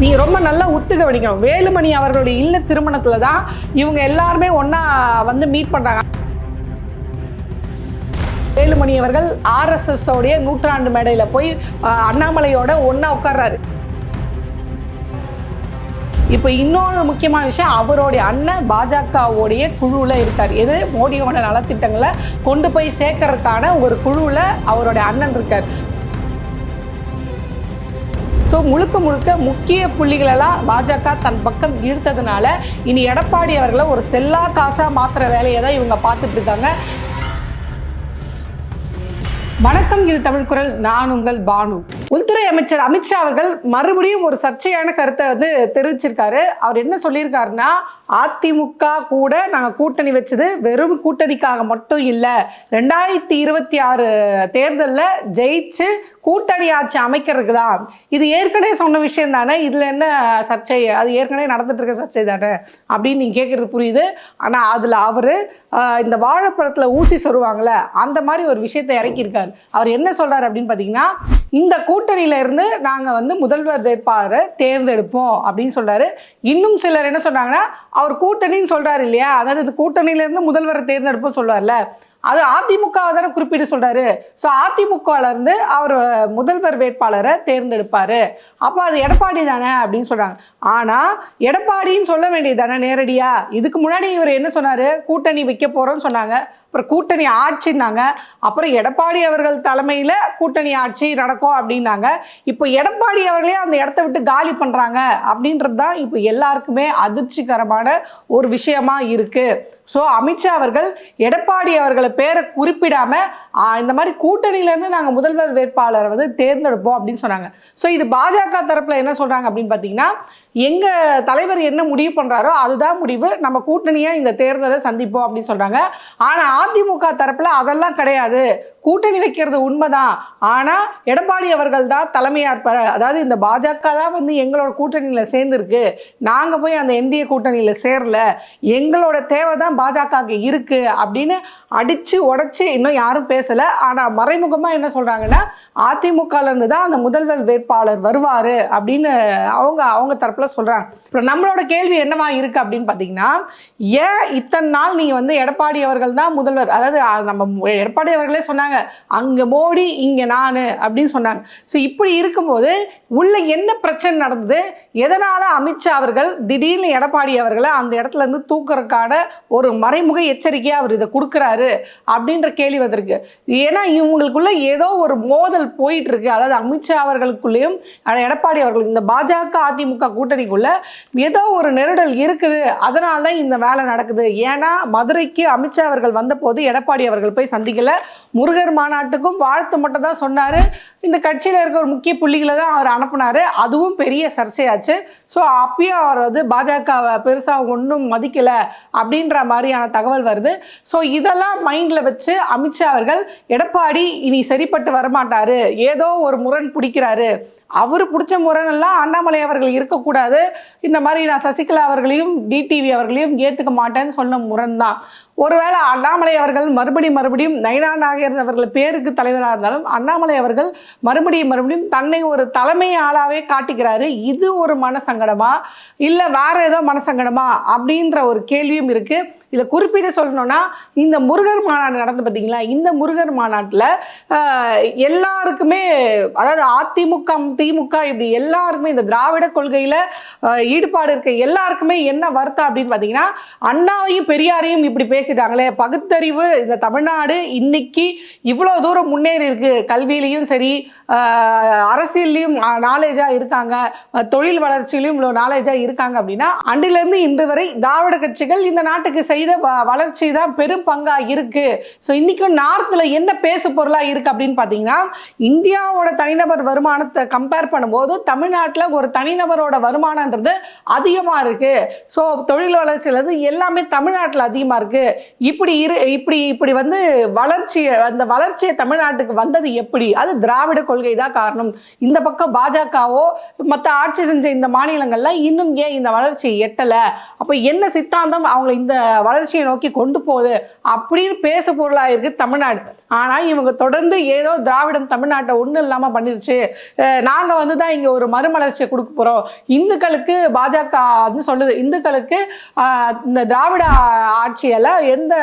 நீ ரொம்ப நல்லா ஒத்து கவனிக்கணும் வேலுமணி அவர்களுடைய இல்ல திருமணத்துல தான் இவங்க எல்லாருமே ஒன்னா வந்து மீட் பண்றாங்க. வேலுமணி அவர்கள் ஆர்எஸ்எஸ் உடைய நூற்றாண்டு மேடையில போய் அண்ணாமலையோட ஒன்னா உட்கார்றாரு. இப்போ இன்னொரு முக்கியமான விஷயம் அவருடைய அண்ணன் பாஜகவுடைய குழுவில் இருக்கார். எது? மோடியோட நலத்திட்டங்களை கொண்டு போய் சேர்க்கறதுக்கான ஒரு குழுவில் அவருடைய அண்ணன் இருக்கார். ஸோ முழுக்க முழுக்க முக்கிய புள்ளிகளெல்லாம் பாஜக தன் பக்கம் இழுத்ததுனால இனி எடப்பாடி அவர்களை ஒரு செல்லா காசாக மாற்றுற வேலையை தான் இவங்க பார்த்துட்டு இருக்காங்க. வணக்கம் இது தமிழ் குரல். நான் உங்கள் பானு. உள்துறை அமைச்சர் அமித்ஷா அவர்கள் மறுபடியும் ஒரு சர்ச்சையான கருத்தை வந்து தெரிவிச்சிருக்காரு. அவர் என்ன சொல்லியிருக்காருன்னா அதிமுக கூட நாங்கள் கூட்டணி வச்சது வெறும் கூட்டணிக்காக மட்டும் இல்லை ரெண்டாயிரத்தி இருபத்தி ஆறு தேர்தலில் ஜெயிச்சு கூட்டணி ஆட்சி அமைக்கிறதுக்கு தான். இது ஏற்கனவே சொன்ன விஷயம் தானே இதில் என்ன சர்ச்சை அது ஏற்கனவே நடந்துட்டு இருக்க சர்ச்சை தானே அப்படின்னு நீங்கள் கேட்குறது புரியுது. ஆனால் அதில் அவர் இந்த வாழைப்பழத்தில் ஊசி சொருவாங்கள்ல அந்த மாதிரி ஒரு விஷயத்தை இறக்கியிருக்காரு. அவர் என்ன சொல்கிறார் அப்படின்னு பார்த்தீங்கன்னா இந்த கூ இருந்து நாங்கள் வந்து முதல்வர் வேட்பாளரை தேர்ந்தெடுப்போம் அப்படின்னு சொல்றாரு. இன்னும் சிலர் என்ன சொன்னாங்கன்னா அவர் கூட்டணின்னு சொல்றாரு இல்லையா? அதாவது இந்த கூட்டணியில இருந்து முதல்வரை தேர்ந்தெடுப்போம் சொல்லுவார்ல. அது அதிமுகவை தானே குறிப்பிட்டு சொல்கிறாரு ஸோ அதிமுகவிலேருந்து அவர் முதல்வர் வேட்பாளரை தேர்ந்தெடுப்பார். அப்போ அது எடப்பாடி தானே அப்படின்னு சொல்கிறாங்க ஆனால் எடப்பாடின்னு சொல்ல வேண்டியது தானே நேரடியாக இதுக்கு முன்னாடி இவர் என்ன சொன்னார்? கூட்டணி வைக்க போகிறோம்னு சொன்னாங்க. அப்புறம் கூட்டணி ஆட்சின்னாங்க. அப்புறம் எடப்பாடி அவர்கள் தலைமையில் கூட்டணி ஆட்சி நடக்கும் அப்படின்னாங்க. இப்போ எடப்பாடி அவர்களே அந்த இடத்த விட்டு காலி பண்ணுறாங்க அப்படின்றது தான் இப்போ எல்லாருக்குமே அதிர்ச்சிகரமான ஒரு விஷயமா இருக்குது ஸோ அமித்ஷா அவர்கள் எடப்பாடி அவர்களை பேரை குறிப்பிடாம இந்த மாதிரி கூட்டணியிலேருந்து நாங்கள் முதல்வர் வேட்பாளரை வந்து தேர்ந்தெடுப்போம் அப்படின்னு சொன்னாங்க. ஸோ இது பாஜக தரப்பில் என்ன சொல்கிறாங்க அப்படின்னு பார்த்தீங்கன்னா எங்கள் தலைவர் என்ன முடிவு பண்ணுறாரோ அதுதான் முடிவு. நம்ம கூட்டணியாக இந்த தேர்தலை சந்திப்போம் அப்படின்னு சொல்கிறாங்க ஆனால் அதிமுக தரப்பில் அதெல்லாம் கிடையாது. கூட்டணி வைக்கிறது உண்மைதான். ஆனால் எடப்பாடி அவர்கள் தான் தலைமையாற்பார் அதாவது இந்த பாஜக தான் வந்து எங்களோட கூட்டணியில் சேர்ந்துருக்கு. நாங்கள் போய் அந்த என்டிஏ கூட்டணியில் சேரல. எங்களோட தேவை தான் பாஜகவுக்கு இருக்குது அப்படின்னு அடித்து உடச்சி இன்னும் யாரும் பேசலை. ஆனால் மறைமுகமாக என்ன சொல்கிறாங்கன்னா அதிமுகலேருந்து தான் அந்த முதல்வர் வேட்பாளர் வருவார் அப்படின்னு அவங்க அவங்க தரப்பில் சொல்கிறாங்க இப்போ நம்மளோட கேள்வி என்னவா இருக்குது அப்படின்னு பார்த்தீங்கன்னா ஏன் இத்தனை நாள் நீங்கள் வந்து எடப்பாடி அவர்கள் தான் முதல்வர்? அதாவது நம்ம எடப்பாடி அவர்களே சொன்னாங்க அங்க மோடி இங்க நான் அப்படின்னு சொன்னாங்க. ஸோ இப்படி இருக்கும்போது உள்ள என்ன பிரச்சனை நடந்தது? எதனால அமித்ஷா அவர்கள் திடீர்னு எடப்பாடி அவர்களை அந்த இடத்துல இருந்து தூக்குறதுக்கான ஒரு மறைமுக எச்சரிக்கையாக அவர் இதை கொடுக்குறாரு அப்படின்ற கேள்வி வந்திருக்கு. ஏன்னா இவங்களுக்குள்ள ஏதோ ஒரு மோதல் போயிட்டு இருக்கு அதாவது அமித்ஷா அவர்களுக்குள்ளேயும் எடப்பாடி அவர்கள் இந்த பாஜக அதிமுக கூட்டணிக்குள்ள ஏதோ ஒரு நெருடல் இருக்குது. அதனால தான் இந்த வேலை நடக்குது. ஏன்னா மதுரைக்கு அமித்ஷா அவர்கள் வந்தபோது எடப்பாடி அவர்கள் போய் சந்திக்கல. முருகர் மாநாட்டுக்கும் வாழ்த்து மட்டும் தான் சொன்னார். இந்த கட்சியில் இருக்க ஒரு முக்கிய புள்ளிகளை தான் அவர் அனுப்புனார். அதுவும் பெரிய சர்ச்சையாச்சு. ஸோ அப்பயும் அவர் வந்து பாஜகவை பெருசாக ஒன்றும் மதிக்கலை அப்படின்ற மாதிரியான தகவல் வருது. ஸோ இதெல்லாம் மைண்டில் வச்சு அமித்ஷா அவர்கள் எடப்பாடி இனி சரிப்பட்டு வரமாட்டார். ஏதோ ஒரு முரண் பிடிக்கிறாரு. அவர் பிடிச்ச முரணெல்லாம் அண்ணாமலை அவர்கள் இருக்கக்கூடாது. இந்த மாதிரி நான் சசிகலா அவர்களையும் டிடிவி அவர்களையும் ஏற்றுக்க மாட்டேன்னு சொன்ன முரண் தான். ஒருவேளை அண்ணாமலை அவர்கள் மறுபடியும் மறுபடியும் நைனா நாகேந்திரன் அவர்கள் பேருக்கு தலைவராக இருந்தாலும் அண்ணாமலை அவர்கள் மறுபடியும் மறுபடியும் தன்னை ஒரு தலைமை ஆளாவே காட்டிக்கிறாரு. இது ஒரு மனசங்கடமா? இல்லை வேற ஏதோ மனசங்கடமா? அப்படின்ற ஒரு கேள்வியும் இருக்கு. இதில் குறிப்பிட்டு சொல்லணும்னா இந்த முருகர் மாநாடு நடந்து பார்த்தீங்களா இந்த முருகர் மாநாட்டில் எல்லாருக்குமே அதாவது அதிமுக திமுக இப்படி எல்லாருக்குமே இந்த திராவிட கொள்கையில் ஈடுபாடு இருக்க எல்லாருக்குமே என்ன வருத்தம் அப்படின்னு பார்த்தீங்கன்னா அண்ணாவையும் பெரியாரையும் இப்படி பேசிட்டாங்களே பகுத்தறிவு இந்த தமிழ்நாடு இன்னைக்கு இவ்வளோ தூரம் முன்னேறி இருக்கு. கல்வியிலையும் சரி அரசியல்லையும் நாலேஜாக இருக்காங்க. தொழில் வளர்ச்சியிலையும் இவ்வளோ நாலேஜாக இருக்காங்க அப்படின்னா அன்றிலிருந்து இன்று வரை திராவிட கட்சிகள் இந்த நாட்டுக்கு செய்த வ- வளர்ச்சி தான் பெரும் பங்காக இருக்கு. ஸோ இன்னைக்கும் நார்த்தில் என்ன பேசு பொருளாக இருக்கு அப்படின்னு பார்த்தீங்கன்னா இந்தியாவோட தனிநபர் வருமானத்தை கம்பேர் பண்ணும்போது தமிழ்நாட்டில் ஒரு தனிநபரோட வருமானன்றது அதிகமாக இருக்கு. ஸோ தொழில் வளர்ச்சியிலேருந்து எல்லாமே தமிழ்நாட்டில் அதிகமாக இருக்குது இப்படி இரு இப்படி இப்படி வந்து வளர்ச்சி அந்த வளர்ச்சியை தமிழ்நாட்டுக்கு வந்தது எப்படி? அது திராவிட கொள்கை தான் காரணம். இந்த பக்கம் பாஜகவோ மற்ற ஆட்சி செஞ்ச இந்த மாநிலங்கள்லாம் இன்னும் ஏன் இந்த வளர்ச்சி எட்டலை? அப்போ என்ன சித்தாந்தம் அவங்களை இந்த வளர்ச்சியை நோக்கி கொண்டு போகுது? அப்படின்னு பேச பொருளாக இருக்குது தமிழ்நாடு. ஆனால் இவங்க தொடர்ந்து ஏதோ திராவிடம் தமிழ்நாட்டை ஒன்றும் இல்லாமல் பண்ணிருச்சு. நாங்கள் வந்து தான் இங்கே ஒரு மறுமலர்ச்சியை கொடுக்க போகிறோம் இந்துக்களுக்கு பாஜக வந்து சொல்லுது. இந்துக்களுக்கு இந்த திராவிட ஆ- எந்த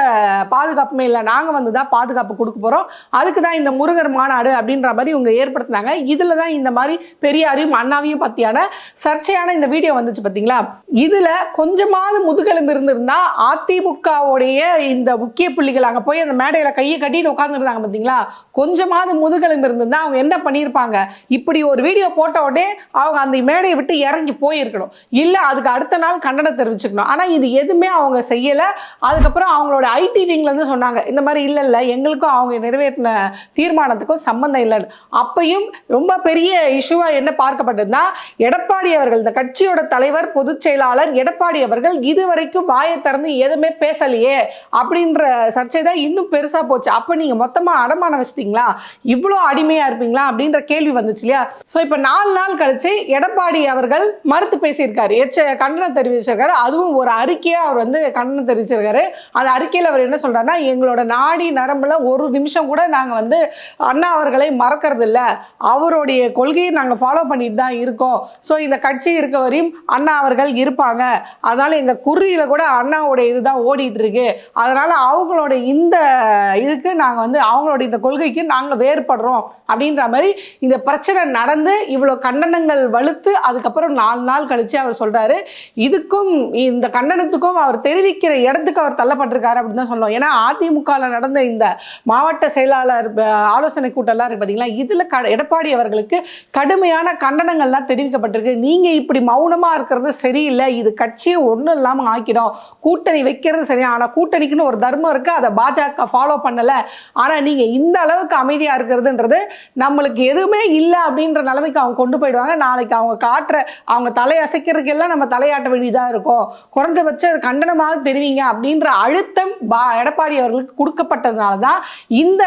பாதுகாப்புமே இல்லை. நாங்கள் வந்து தான் பாதுகாப்பு கொடுக்க போகிறோம் அதுக்கு தான் இந்த முருகர் மாநாடு அப்படின்ற மாதிரி இவங்க ஏற்படுத்தினாங்க. இதில் தான் இந்த மாதிரி பெரியாரையும் அண்ணாவையும் பற்றியான சர்ச்சையான இந்த வீடியோ வந்துச்சு பார்த்தீங்களா இதில் கொஞ்சமாவது முதுகெலும்பு இருந்திருந்தா அதிமுகவுடைய இந்த முக்கிய புள்ளிகள் அங்கே போய் அந்த மேடையில் கையை கட்டிட்டு உட்காந்துருந்தாங்க பார்த்தீங்களா கொஞ்சமாவது முதுகெலும்பு இருந்திருந்தா அவங்க என்ன பண்ணியிருப்பாங்க? இப்படி ஒரு வீடியோ போட்ட உடனே அவங்க அந்த மேடையை விட்டு இறங்கி போயிருக்கணும். இல்லை அதுக்கு அடுத்த நாள் கண்டனம் தெரிவிச்சுக்கணும். ஆனால் இது எதுவுமே அவங்க செய்யலை. அதுக்கப்புறம் அவங்களோட ஐடி விங்லேருந்து சொன்னாங்க. இந்த மாதிரி இல்லை இல்லை எங்களுக்கும் அவங்க நிறைவேற்றின தீர்மானத்துக்கும் சம்மந்தம் இல்லைன்னு. அப்பையும் ரொம்ப பெரிய இஷ்யூவாக என்ன பார்க்கப்பட்டதுன்னா எடப்பாடி அவர்கள் இந்த கட்சியோட தலைவர் பொதுச் செயலாளர் எடப்பாடி அவர்கள் இதுவரைக்கும் வாயை திறந்து எதுவுமே பேசலையே அப்படின்ற சர்ச்சை தான் இன்னும் பெருசாக போச்சு. அப்போ நீங்கள் மொத்தமாக அடமானம் வச்சிட்டிங்களா? இவ்வளோ அடிமையாக இருப்பீங்களா? அப்படின்ற கேள்வி வந்துச்சு இல்லையா? ஸோ இப்போ நாலு நாள் கழிச்சு எடப்பாடி அவர்கள் மறுத்து பேசியிருக்காரு. எச்ச கண்டனம் தெரிவிச்சிருக்காரு. அதுவும் ஒரு அறிக்கையாக அவர் வந்து கண்டனம் தெரிவிச்சிருக்காரு. அந்த அறிக்கையில் அவர் என்ன சொல்கிறாருன்னா எங்களோட நாடி நரம்பில் ஒரு நிமிஷம் கூட நாங்கள் வந்து அண்ணா அவர்களை மறக்கிறது இல்லை அவருடைய கொள்கையை நாங்கள் ஃபாலோ பண்ணிட்டு தான் இருக்கோம். ஸோ இந்த கட்சி இருக்க வரையும் அண்ணா அவர்கள் இருப்பாங்க. அதனால் எங்கள் குறியில் கூட அண்ணாவுடைய இதுதான் ஓடிட்டு இருக்கு. அதனால் அவங்களோட இந்த இதுக்கு நாங்கள் வந்து அவங்களோட இந்த கொள்கைக்கு நாங்கள் வேறுபடுறோம். அப்படின்ற மாதிரி இந்த பிரச்சனை நடந்து இவ்வளோ கண்டனங்கள் வலுத்து அதுக்கப்புறம் நாலு நாள் கழித்து அவர் சொல்கிறாரு இதுக்கும் இந்த கண்டனத்துக்கும் அவர் தெரிவிக்கிற இடத்துக்கு அவர் தள்ளப்பட்டிருக்காரு அப்படின்னு தான் சொல்லணும். ஏன்னா அதிமுகவில் நடந்த இந்த மாவட்ட செயலாளர் ஆலோசனை கூட்டம்லாம் இருக்கு பார்த்தீங்களா இதில் க எடப்பாடி அவர்களுக்கு கடுமையான கண்டனங்கள்லாம் தெரிவிக்கப்பட்டிருக்கு. நீங்கள் இப்படி மௌனமாக இருக்கிறது சரியில்லை. இது கட்சியை ஒன்றும் இல்லாமல் ஆக்கிடும். கூட்டணி வைக்கிறது சரியா? ஆனால் கூட்டணிக்குன்னு ஒரு தர்மம் இருக்குது அதை பாஜக ஃபாலோ பண்ணலை. ஆனால் நீங்கள் இந்த அளவுக்கு அமைதியாக இருக்கிறதுன்றது நம்மளுக்கு எதுவுமே இல்லை அப்படின்ற நிலைமைக்கு அவங்க கொண்டு போயிடுவாங்க. நாளைக்கு அவங்க காட்டுற அவங்க தலை அசைக்கிறதுக்கெல்லாம் நம்ம தலையாட்ட வேண்டியதாக இருக்கும். குறைஞ்சபட்சம் கண்டனமாக தெரிவிங்க அப்படின்ற அழுத்தம் பா எடப்பாடி அவர்களுக்கு கொடுக்கப்பட்டதுனால தான் இந்த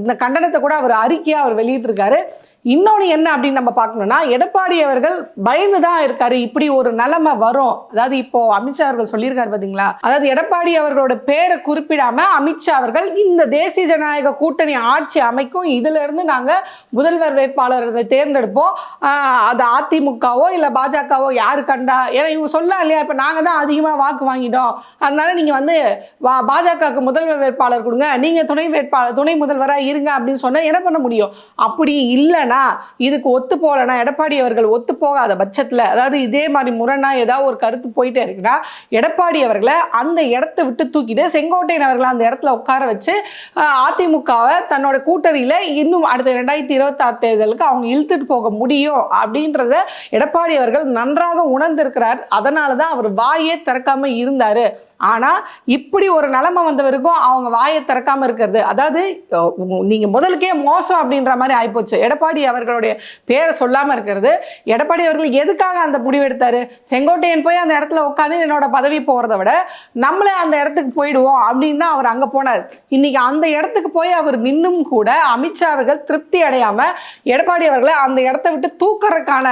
இந்த கண்டனத்தை கூட அவர் அறிக்கையாக அவர் வெளியிட்டிருக்காரு. இன்னொன்று என்ன அப்படின்னு நம்ம பார்க்கணும்னா எடப்பாடி அவர்கள் பயந்து தான் இருக்காரு. இப்படி ஒரு நிலைமை வரும். அதாவது இப்போ அமித்ஷா அவர்கள் சொல்லியிருக்காரு பார்த்தீங்களா அதாவது எடப்பாடி அவர்களோட பேரை குறிப்பிடாம அமித்ஷா அவர்கள் இந்த தேசிய ஜனநாயக கூட்டணி ஆட்சி அமைக்கும். இதுல இருந்து நாங்க முதல்வர் வேட்பாளரை தேர்ந்தெடுப்போம். அது அதிமுகவோ இல்லை பாஜகவோ யாரு கண்டா? ஏன்னா இவங்க சொல்லலாம் இல்லையா? இப்போ நாங்கள் தான் அதிகமாக வாக்கு வாங்கிட்டோம். அதனால நீங்கள் வந்து வா- பாஜகவுக்கு முதல்வர் வேட்பாளர் கொடுங்க. நீங்கள் துணை வேட்பாளர் துணை முதல்வராக இருங்க அப்படின்னு சொன்னால் என்ன பண்ண முடியும்? அப்படி இல்லை இல்லைனா இதுக்கு ஒத்து போகலன்னா எடப்பாடி அவர்கள் ஒத்து போகாத பட்சத்தில் அதாவது இதே மாதிரி முரணா ஏதாவது ஒரு கருத்து போயிட்டே இருக்குன்னா எடப்பாடி அவர்களை அந்த இடத்த விட்டு தூக்கிட்டு செங்கோட்டையன் அவர்களை அந்த இடத்துல உட்கார வச்சு அதிமுகவை தன்னோட கூட்டணியில் இன்னும் அடுத்த ரெண்டாயிரத்தி இருபத்தாறு தேர்தலுக்கு அவங்க இழுத்துட்டு போக முடியும் அப்படின்றத எடப்பாடி அவர்கள் நன்றாக உணர்ந்திருக்கிறார். அதனால தான் அவர் வாயே திறக்காமல் இருந்தார். ஆனால் இப்படி ஒரு நிலமை வந்தவருக்கும் அவங்க வாயை திறக்காமல் இருக்கிறது. அதாவது நீங்கள் முதலுக்கே மோசம் அப்படின்ற மாதிரி ஆயிப்போச்சு. எடப்பாடி அவர்களுடைய பேரை சொல்லாமல் இருக்கிறது. எடப்பாடி அவர்கள் எதுக்காக அந்த முடிவு செங்கோட்டையன் போய் அந்த இடத்துல உட்காந்து என்னோட பதவி போகிறத விட நம்மளே அந்த இடத்துக்கு போயிடுவோம் அப்படின்னு தான் அவர் அங்கே போனார். இன்னைக்கு அந்த இடத்துக்கு போய் அவர் நின்னும் கூட அமித்ஷா அவர்கள் திருப்தி அடையாமல் எடப்பாடி அவர்களை அந்த இடத்த விட்டு தூக்கறதுக்கான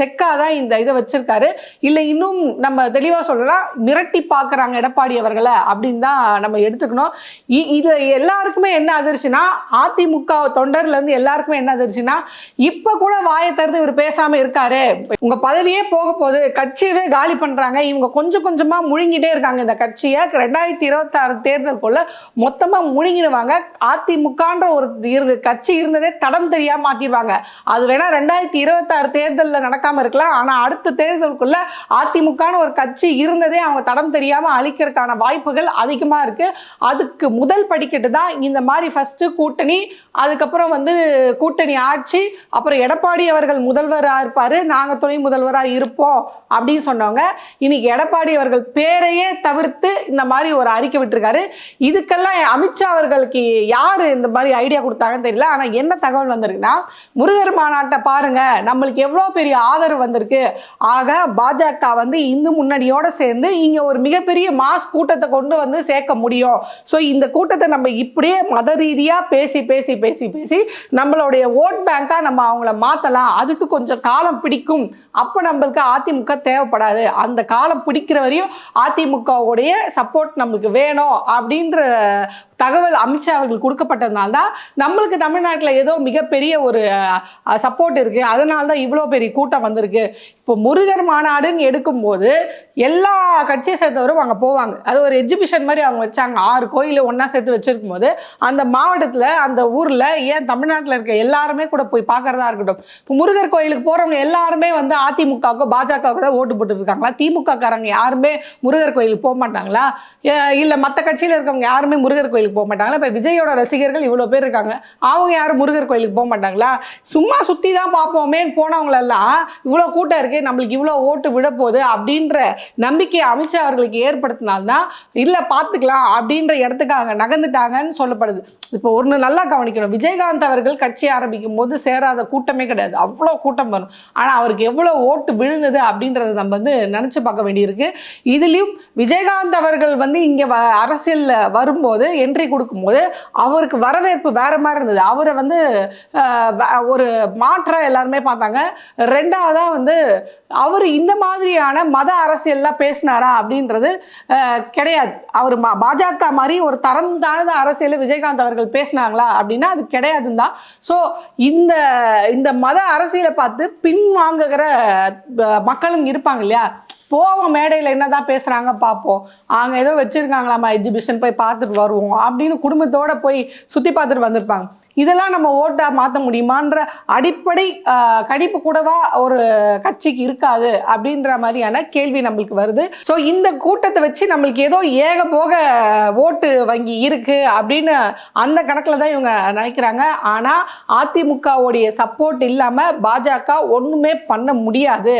செக்காக தான் இந்த இதை வச்சிருக்காரு. இல்லை இன்னும் நம்ம தெளிவாக சொல்லலாம் மிரட்டி பார்க்குறாங்க எடப்பாடி அவர்களை அப்படின்னு தான் நம்ம எடுத்துக்கணும். இ- இது எல்லாருக்குமே என்ன அதிர்ச்சினா அதிமுக தொண்டர்ல இருந்து எல்லாருக்குமே என்ன அதிர்ச்சினா இப்போ கூட வாயை திறந்து இவர் பேசாம இருக்காரு. உங்க பதவியே போக போகுது கட்சியவே காலி பண்றாங்க. இவங்க கொஞ்சம் கொஞ்சமா முழுங்கிட்டே இருக்காங்க இந்த கட்சியை. ரெண்டாயிரத்தி இருபத்தி ஆறு தேர்தலுக்குள்ள மொத்தமா முழுங்கிடுவாங்க. அதிமுகன்ற ஒரு இரு- கட்சி இருந்ததே தடம் தெரியாம மாற்றிடுவாங்க அது வேணா ரெண்டாயிரத்தி இருபத்தாறு தேர்தலில் நடக்காம இருக்கலாம். ஆனா அடுத்த தேர்தலுக்குள்ள அதிமுகன்னு ஒரு கட்சி இருந்ததே அவங்க தடம் தெரியாம அழிக்கிறதுக்கான வாய்ப்புகள் அதிகமா இருக்கு. அதுக்கு முதல் படிக்கட்டு தான் இந்த மாதிரி ஃபஸ்ட்டு கூட்டணி அதுக்கப்புறம் வந்து கூட்டணி ஆட்சி அப்புறம் எடப்பாடி அவர்கள் முதல்வராக இருப்பார் நாங்கள் துணை முதல்வராக இருப்போம் அப்படின்னு சொன்னவங்க இன்னைக்கு எடப்பாடி அவர்கள் பேரையே தவிர்த்து இந்த மாதிரி ஒரு அறிக்கை விட்டுருக்காரு. இதுக்கெல்லாம் அமித்ஷா அவர்களுக்கு யார் இந்த மாதிரி ஐடியா கொடுத்தாங்கன்னு தெரியல. ஆனால் என்ன தகவல் வந்திருக்குன்னா முருகர் மாநாட்டை பாருங்கள் நம்மளுக்கு எவ்வளோ பெரிய ஆதரவு வந்திருக்கு. ஆக பாஜக வந்து இந்து முன்னணியோடு சேர்ந்து இங்கே ஒரு மிகப்பெரிய மாஸ் கூட்டத்தை கொண்டு வந்து சேர்க்க முடியும். ஸோ இந்த கூட்டத்தை நம்ம இப்படியே மத ரீதியாக பேசி பேசி பேசி பேசி நம்மளுடைய ஓட் பேங்காக நம்ம அவங்கள மாற்றலாம் அதுக்கு கொஞ்சம் காலம் பிடிக்கும். அப்போ நம்மளுக்கு அதிமுக தேவைப்படாது. அந்த காலம் பிடிக்கிற வரையும் அதிமுகவுடைய சப்போர்ட் நம்மளுக்கு வேணும் அப்படின்ற தகவல் அமித்ஷா அவர்கள் கொடுக்கப்பட்டதுனால தான் நம்மளுக்கு தமிழ்நாட்டில் ஏதோ மிகப்பெரிய ஒரு சப்போர்ட் இருக்குது அதனால தான் இவ்வளோ பெரிய கூட்டம் வந்திருக்கு. இப்போ முருகர் மாநாடுன்னு எடுக்கும்போது எல்லா கட்சியை சேர்ந்தவரும் அங்கே போவாங்க. அது ஒரு எக்ஸிபிஷன் மாதிரி அவங்க வச்சாங்க. ஆறு கோயிலை ஒன்றா சேர்த்து வச்சுருக்கும் போது அந்த மாவட்டத்தில் அந்த ஊரில் ஏன் தமிழ்நாட்டில் இருக்க எல்லாருமே கூட போய் பார்க்கறதா இருக்கட்டும். இப்போ முருகர் கோயிலுக்கு போகிறவங்க எல்லாருமே வந்து அதிமுகவுக்கோ பாஜகவுக்கு தான் ஓட்டு போட்டு இருக்காங்களா திமுக காரங்க யாருமே முருகர் கோயிலுக்கு போக மாட்டாங்களா? இல்லை மற்ற கட்சியில் இருக்கவங்க யாருமே முருகர் கோயிலுக்கு போக மாட்டாங்களா? இப்போ விஜயோட ரசிகர்கள் இவ்வளோ பேர் இருக்காங்க. அவங்க யாரும் முருகர் கோயிலுக்கு போக மாட்டாங்களா? சும்மா சுற்றி தான் பார்ப்போமேன்னு போனவங்களெல்லாம் இவ்வளோ கூட்டம் இருக்கு நம்மளுக்கு இவ்வளோ ஓட்டு விழப்போகுது அப்படின்ற நம்பிக்கையை அமித்ஷா அவர்களுக்கு ஏற்படுத்தினால்தான் இல்லை பார்த்துக்கலாம் அப்படின்ற இடத்துக்காக நகர்ந்துட்டாங்கன்னு சொல்லப்படுது. இப்போ ஒன்று நல்லா கவனிக்கணும். விஜயகாந்த் அவர்கள் கட்சி ஆரம்பிக்கும் போது சேராத கூட்டமே கிடையாது. அவ்வளோ கூட்டம் வரும். ஆனால் அவருக்கு எவ்வளோ ஓட்டு விழுந்தது அப்படின்றத நம்ம வந்து நினச்சி பார்க்க வேண்டியிருக்கு. இதுலேயும் விஜயகாந்த் அவர்கள் வந்து இங்கே வ அரசியலில் வரும்போது என்ட்ரி கொடுக்கும்போது அவருக்கு வரவேற்பு வேற மாதிரி இருந்தது. அவரை வந்து ஒரு மாற்றாக எல்லாருமே பார்த்தாங்க. ரெண்டாவதாக வந்து அவர் இந்த மாதிரியான மத அரசியல்லாம் பேசினாரா அப்படின்றது கிடையாது. அவர் பாஜக மாதிரி ஒரு தரம் தாழ்ந்த அரசியலில் விஜயகாந்த் அவர்கள் பேசினாங்களா அப்படின்னா அது கிடையாதுன்னு தான் ஸோ இந்த இந்த மத அரசியலை பார்த்து பின்வாங்குகிற மக்களும் இருப்பாங்க இல்லையா? போவோம் மேடையில் என்னதான் பேசுகிறாங்க பார்ப்போம். அங்கே ஏதோ வச்சுருக்காங்களாம்மா எக்ஸிபிஷன் போய் பார்த்துட்டு வருவோம் அப்படின்னு குடும்பத்தோட போய் சுற்றி பார்த்துட்டு வந்திருப்பாங்க. இதெல்லாம் நம்ம ஓட்டாக மாற்ற முடியுமான்ற அடிப்படை கணிப்பு கூடவா ஒரு கட்சிக்கு இருக்காது அப்படின்ற மாதிரியான கேள்வி நம்மளுக்கு வருது. ஸோ இந்த கூட்டத்தை வச்சு நம்மளுக்கு ஏதோ ஏக போக ஓட்டு வங்கி இருக்கு அப்படின்னு அந்த கணக்கில் தான் இவங்க நினைக்கிறாங்க. ஆனால் அதிமுகவுடைய சப்போர்ட் இல்லாமல் பாஜக ஒன்றுமே பண்ண முடியாது.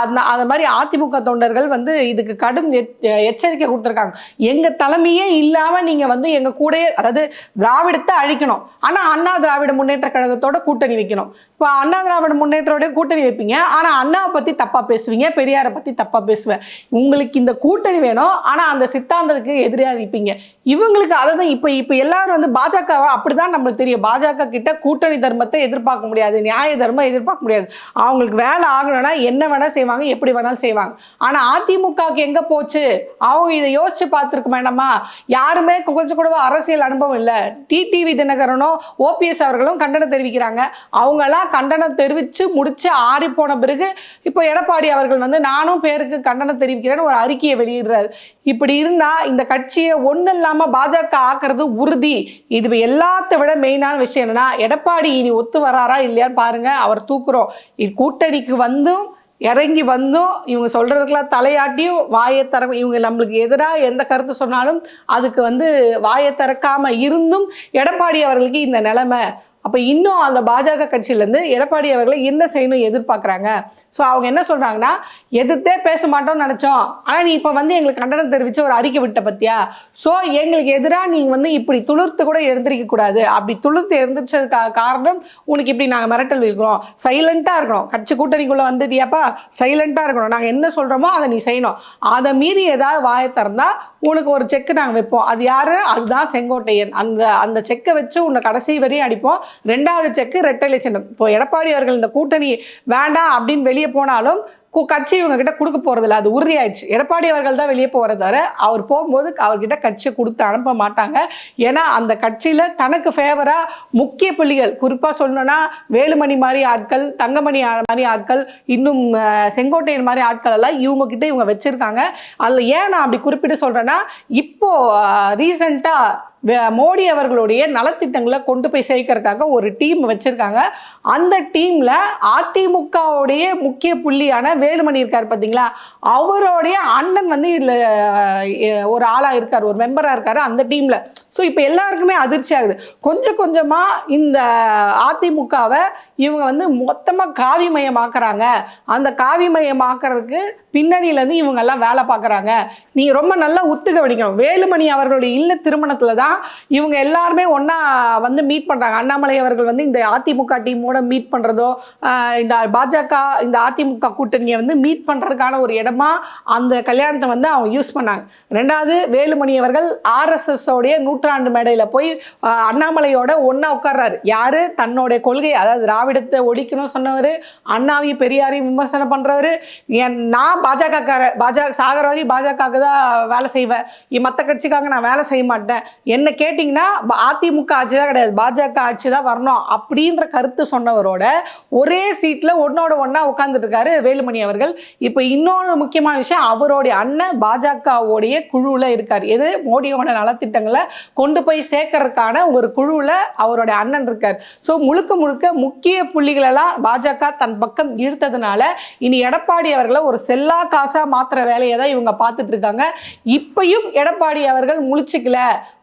அந்த அது மாதிரி அதிமுக தொண்டர்கள் வந்து இதுக்கு கடும் எச்சரிக்கை கொடுத்துருக்காங்க. எங்கள் தலைமையே இல்லாமல் நீங்கள் வந்து எங்கள் கூடயே அதாவது திராவிடத்தை அழிக்கணும். ஆனால் அண்ணா திராவிட முன்னேற்ற கழகத்தோட கூட்டணி வைக்கணும். இப்போ அண்ணா திராவிட முன்னேற்றோட கூட்டணி வைப்பீங்க. ஆனால் அண்ணாவை பற்றி தப்பாக பேசுவீங்க. பெரியாரை பற்றி தப்பாக பேசுவேன் உங்களுக்கு இந்த கூட்டணி வேணும். ஆனால் அந்த சித்தாந்தத்துக்கு எதிராக இருப்பீங்க இவங்களுக்கு அதை தான் இப்போ இப்போ எல்லாரும் வந்து பாஜகவை அப்படிதான் நம்மளுக்கு தெரியும். பாஜக கிட்ட கூட்டணி தர்மத்தை எதிர்பார்க்க முடியாது. நியாய தர்மம் எதிர்பார்க்க முடியாது. அவங்களுக்கு வேலை ஆகணும்னா என்ன வேணால் செய்வாங்க எப்படி வேணாலும் செய்வாங்க. ஆனால் அதிமுகவுக்கு எங்கே போச்சு? அவங்க இதை யோசிச்சு பார்த்துருக்க வேண்டாமா யாருமே கொஞ்சம் கூட அரசியல் அனுபவம் இல்லை. டிடிவி தினகரனும் ஓபிஎஸ் அவர்களும் கண்டனம் தெரிவிக்கிறாங்க. அவங்களாம் கண்டனம் தெரிவித்து முடிச்சு ஆறி போன பிறகு இப்போ எடப்பாடி அவர்கள் வந்து நானும் பேருக்கு கண்டனம் தெரிவிக்கிறேன்னு ஒரு அறிக்கையை வெளியிடுறாரு. இப்படி இருந்தால் இந்த கட்சியை ஒன்றும் இல்லாமல் பாஜக ஆக்குறது உறுதி. இது எல்லாத்த விட மெயினான விஷயம் என்னன்னா எடப்பாடி இனி ஒத்து வராரா இல்லையான்னு பாருங்க அவர் தூக்குறோம். கூட்டணிக்கு வந்தும் இறங்கி வந்தும் இவங்க சொல்கிறதுக்கெல்லாம் தலையாட்டியும் வாயை திற இவங்க நம்மளுக்கு எதிராக எந்த கருத்து சொன்னாலும் அதுக்கு வந்து வாயை திறக்காமல் இருந்தும் எடப்பாடி அவர்களுக்கு இந்த நிலைமை அப்போ இன்னும் அந்த பாஜக கட்சியிலேருந்து எடப்பாடி அவர்களை என்ன செய்யணும் எதிர்பார்க்குறாங்க? ஸோ அவங்க என்ன சொல்கிறாங்கன்னா எதிர்த்தே பேச மாட்டோம்னு நினச்சோம். ஆனால் நீ இப்போ வந்து எங்களுக்கு கண்டனம் தெரிவித்து ஒரு அறிக்கை விட்ட பத்தியா? ஸோ எங்களுக்கு எதிராக நீங்கள் வந்து இப்படி துளிர்த்து கூட எழுந்திருக்க கூடாது. அப்படி துளிர்த்து எழுந்திரிச்சதுக்கு காரணம் உனக்கு இப்படி நாங்கள் மிரட்டல் இருக்கிறோம் சைலண்ட்டாக இருக்கணும். கட்சி கூட்டணிக்குள்ளே வந்ததியாப்பா? சைலண்ட்டாக இருக்கணும். நாங்கள் என்ன சொல்கிறோமோ அதை நீ செய்யணும். அதை மீறி ஏதாவது வாயை திறந்தால் உனக்கு ஒரு செக்கு நாங்கள் வைப்போம். அது யாரு? அதுதான் செங்கோட்டையன். அந்த அந்த செக்கை வச்சு உன்னை கடைசி வரையும் அடிப்போம். ரெண்டாவது செக்கு ரெட்டை சின்னம் இப்போ எடப்பாடி அவர்கள் இந்த கூட்டணி வேண்டாம் அப்படின்னு வெளியே போனாலும் கட்சி இவங்க கிட்ட கொடுக்க போறதில்ல. அது உறுதியாயிடுச்சு. எடப்பாடி அவர்கள் தான் வெளியே போகிறத தவிர அவர் போகும்போது அவர்கிட்ட கட்சியை கொடுத்து அனுப்ப மாட்டாங்க. ஏன்னா அந்த கட்சியில தனக்கு ஃபேவரா முக்கிய புள்ளிகள் குறிப்பா சொல்லணும்னா வேலுமணி மாதிரி ஆட்கள் தங்கமணி மாதிரி ஆட்கள் இன்னும் செங்கோட்டையன் மாதிரி ஆட்கள் எல்லாம் இவங்க கிட்ட இவங்க வச்சிருக்காங்க. அதுல ஏன் நான் அப்படி குறிப்பிட்டு சொல்றேன்னா இப்போ ரீசெண்டா மோடி அவர்களுடைய நலத்திட்டங்களை கொண்டு போய் சேர்க்கறதுக்காக ஒரு டீம் வச்சுருக்காங்க. அந்த டீமில் அதிமுகவுடைய முக்கிய புள்ளியான வேலுமணி இருக்கார் பார்த்தீங்களா அவருடைய அண்ணன் வந்து இதில் ஒரு ஆளாக இருக்கார் ஒரு மெம்பராக இருக்கார் அந்த டீமில். ஸோ இப்போ எல்லாருக்குமே அதிர்ச்சி ஆகுது. கொஞ்சம் கொஞ்சமாக இந்த அதிமுகவை இவங்க வந்து மொத்தமா காவிமயமாக்குறாங்க. அந்த காவிமயமாக்குறதுக்கு பின்னணியில இருந்து இவங்க எல்லாம் வேலை பார்க்குறாங்க. நீ ரொம்ப நல்லா ஒத்து கவனிக்கணும் வேலுமணி அவர்களுடைய இல்ல திருமணத்தில் தான் இவங்க எல்லாருமே ஒன்றா வந்து மீட் பண்ணுறாங்க அண்ணாமலை அவர்கள் வந்து இந்த அதிமுக டீமோட மீட் பண்ணுறதோ இந்த பாஜக இந்த அதிமுக கூட்டணியை வந்து மீட் பண்ணுறதுக்கான ஒரு இடமா அந்த கல்யாணத்தை வந்து அவங்க யூஸ் பண்ணாங்க. ரெண்டாவது வேலுமணி அவர்கள் ஆர்எஸ்எஸ் உடைய நூற்றாண்டு மேடையில் போய் அண்ணாமலையோட ஒன்றா உட்கார்றாரு. யார்? தன்னோட கொள்கை அதாவது திராவிடத்தை ஒழிக்கணும் சொன்னவர் அண்ணாவையும் பெரியாரையும் விமர்சனம் பண்ணுறவர் என் நான் பாஜகக்கார பாஜக சாகர வரை பாஜகவுக்கு தான் வேலை செய்வேன். மற்ற கட்சிக்காக நான் வேலை செய்ய மாட்டேன். என்ன கேட்டிங்கன்னா அதிமுக ஆட்சி தான் கிடையாது. பாஜக ஆட்சி தான் வரணும். அப்படின்ற கருத்து சொன்னவரோட ஒரே சீட்டில் ஒன்னோட ஒன்றா உட்கார்ந்துட்டு இருக்காரு வேலுமணி அவர்கள். இப்போ இன்னொரு முக்கியமான விஷயம் அவருடைய அண்ணன் பாஜகவுடைய குழுவில் இருக்கார். எது? மோடியோட நலத்திட்டங்களை கொண்டு போய் சேர்க்கறதுக்கான ஒரு குழுவில் அவருடைய அண்ணன் இருக்கார். ஸோ முழுக்க முழுக்க முக்கிய புள்ளிகளெல்லாம் பாஜக தன் பக்கம் இழுத்ததுனால இனி எடப்பாடி அவர்களை ஒரு செல்லா காசாக மாற்றுற வேலையை தான் இவங்க பார்த்துட்டு இருக்காங்க. இப்பயும் எடப்பாடி அவர்கள் முழிச்சிக்கல.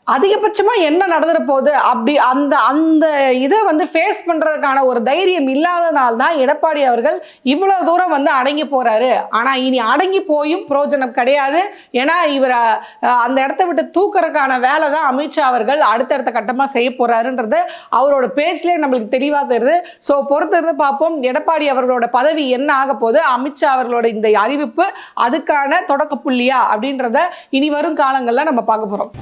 அதிகபட்சமா என்ன நடந்துட போகுது? அப்படி அந்த அந்த இதை வந்து ஃபேஸ் பண்றதுக்கான ஒரு தைரியம் இல்லாதனால தான் எடப்பாடி அவர்கள் இவ்வளவு தூரம் வந்து அடங்கி போறாரு. ஆனா இனி அடங்கி போயும் பிரயோஜனம் கிடையாது. ஏன்னா இவரை அந்த இடத்த விட்டு தூக்குறதுக்கான வேலை தான் அமித்ஷா அவர்கள் அடுத்தடுத்த கட்டமா செய்ய போறாருன்றது அவரோட பேச்சிலே நம்மளுக்கு தெளிவா தெரியுது. ஸோ பொறுத்திருந்து பார்ப்போம். எடப்பாடி அவர்களோட பதவி என்ன ஆக போகுது? அமித்ஷா அவர்களோட இந்த அறிவிப்பு அதுக்கான தொடக்க புள்ளியா? அப்படின்றத இனி வரும் காலங்கள்ல நம்ம பார்க்க போறோம்.